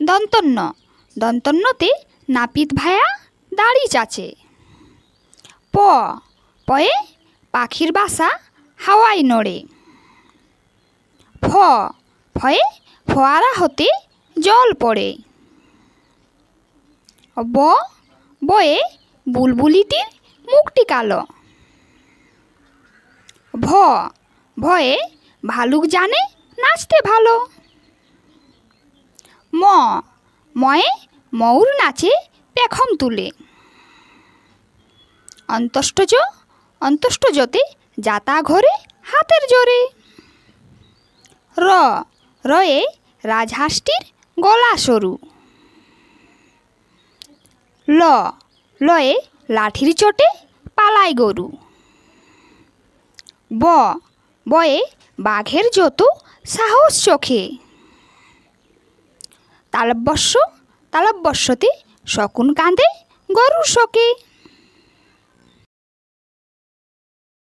দন্তন্য। দন্তন্যতে নাপিত ভায়া দাড়ি চাচে। প। পয়ে পাখির বাসা হাওয়ায় নড়ে। ফ। ফয়ে ফোয়ারা হতে জল পড়ে। ব। বয়ে বুলবুলিটির মুখটি কালো। ভ। ভয়ে ভালুক জানে নাচতে ভালো। ম। ময়ে ময়ূর নাচে পেখম তুলে। অন্তষ্টজ অন্তষ্টজতে যাতা ঘরে হাতের জোরে। র। রয়ে রাজহাঁসটির গলা সরু। ল। লয়ে লাঠির চোটে পালায় গরু। ব। বয়ে বাঘের যত সাহস চোখে। তালব্যস্য তালব্যস্যতে শকুন কাঁদে গরুর শোকে।